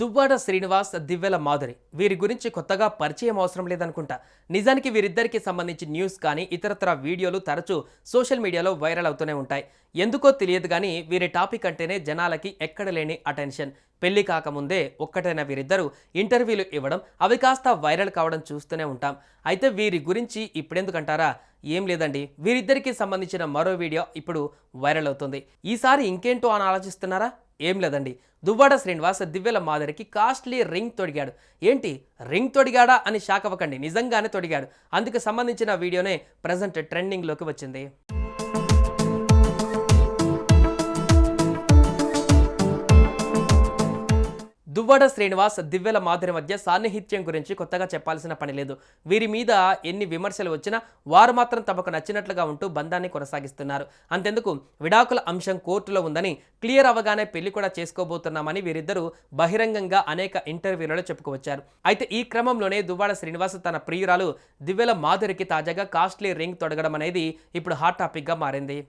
దువ్వాడ శ్రీనివాస్ దివ్వెల మాధురి. వీరి గురించి కొత్తగా పరిచయం అవసరం లేదనుకుంటా. నిజానికి వీరిద్దరికి సంబంధించి న్యూస్ కానీ ఇతరత్ర వీడియోలు తరచూ సోషల్ మీడియాలో వైరల్ అవుతూనే ఉంటాయి. ఎందుకో తెలియదు కానీ వీరి టాపిక్ అంటేనే జనాలకి ఎక్కడ లేని అటెన్షన్. పెళ్ళి కాకముందే ఒక్కటైన వీరిద్దరూ ఇంటర్వ్యూలు ఇవ్వడం అవి కాస్త వైరల్ కావడం చూస్తూనే ఉంటాం. అయితే వీరి గురించి ఇప్పుడెందుకంటారా? ఏం లేదండి. వీరిద్దరికి సంబంధించిన మరో వీడియో ఇప్పుడు వైరల్ అవుతుంది. ఈసారి ఇంకేంటో అని ఆలోచిస్తున్నారా? ఏం లేదండి. దువ్వాడ శ్రీనివాస్ దివ్యల మాదిరికి కాస్ట్లీ రింగ్ తొడిగాడు. ఏంటి? రింగ్ తొడిగాడా అని షాక్ అవ్వకండి. నిజంగానే తొడిగాడు. అందుకు సంబంధించిన వీడియోనే ప్రజెంట్ ట్రెండింగ్లోకి వచ్చింది. దువ్వాడ శ్రీనివాస్ దివ్యల మాధురి మధ్య సాన్నిహిత్యం గురించి కొత్తగా చెప్పాల్సిన పని లేదు. వీరి మీద ఎన్ని విమర్శలు వచ్చినా వారు మాత్రం తమకు నచ్చినట్లుగా ఉంటూ బంధాన్ని కొనసాగిస్తున్నారు. అంతెందుకు విడాకుల అంశం కోర్టులో ఉందని క్లియర్ అవగానే పెళ్ళి కూడా చేసుకోబోతున్నామని వీరిద్దరూ బహిరంగంగా అనేక ఇంటర్వ్యూలలో చెప్పుకువచ్చారు. అయితే ఈ క్రమంలోనే దువ్వాడ శ్రీనివాస్ తన ప్రియురాలు దివ్యల మాధురికి తాజాగా కాస్ట్లీ రింగ్ తొడగడం అనేది ఇప్పుడు హాట్ టాపిక్గా మారింది.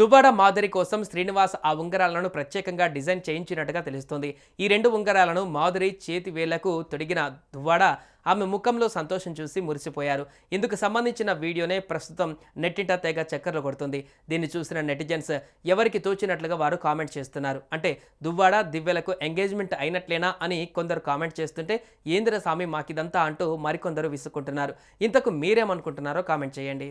దువ్వాడ మాదిరి కోసం శ్రీనివాస్ ఆ ఉంగరాలను ప్రత్యేకంగా డిజైన్ చేయించినట్టుగా తెలుస్తోంది. ఈ రెండు ఉంగరాలను మాధురి చేతి వేళ్ళకు తొడిగిన దువ్వాడ ఆమె ముఖంలో సంతోషం చూసి మురిసిపోయారు. ఇందుకు సంబంధించిన వీడియోనే ప్రస్తుతం నెట్టింట తెగ చక్కర్లు కొడుతుంది. దీన్ని చూసిన నెటిజన్స్ ఎవరికి తోచినట్లుగా వారు కామెంట్ చేస్తున్నారు. అంటే దువ్వాడ దివ్యలకు ఎంగేజ్మెంట్ అయినట్లేనా అని కొందరు కామెంట్ చేస్తుంటే ఏంద్ర స్వామి మాకిదంతా అంటూ మరికొందరు విసుక్కుంటున్నారు. ఇంతకు మీరేమనుకుంటున్నారో కామెంట్ చేయండి.